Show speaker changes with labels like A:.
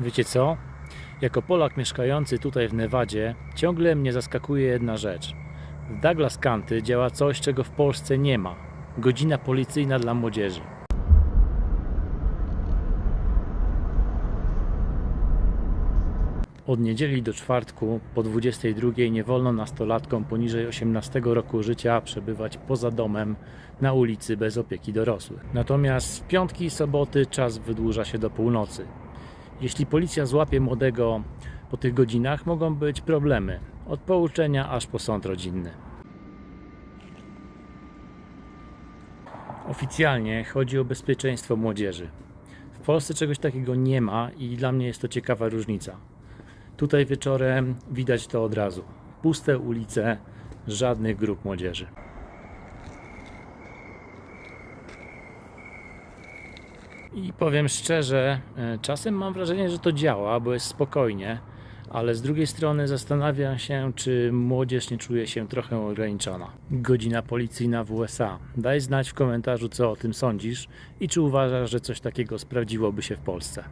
A: Wiecie co? Jako Polak mieszkający tutaj w Nevadzie, ciągle mnie zaskakuje jedna rzecz. W Douglas County działa coś, czego w Polsce nie ma. Godzina policyjna dla młodzieży. Od niedzieli do czwartku po 22 nie wolno nastolatkom poniżej 18 roku życia przebywać poza domem na ulicy bez opieki dorosłych. Natomiast w piątki i soboty czas wydłuża się do północy. Jeśli policja złapie młodego po tych godzinach, mogą być problemy. Od pouczenia aż po sąd rodzinny. Oficjalnie chodzi o bezpieczeństwo młodzieży. W Polsce czegoś takiego nie ma i dla mnie jest to ciekawa różnica. Tutaj wieczorem widać to od razu. Puste ulice, żadnych grup młodzieży. I powiem szczerze, e, czasem mam wrażenie, że to działa, bo jest spokojnie, ale z drugiej strony zastanawiam się, czy młodzież nie czuje się trochę ograniczona. Godzina policyjna w USA. Daj znać w komentarzu, co o tym sądzisz i czy uważasz, że coś takiego sprawdziłoby się w Polsce.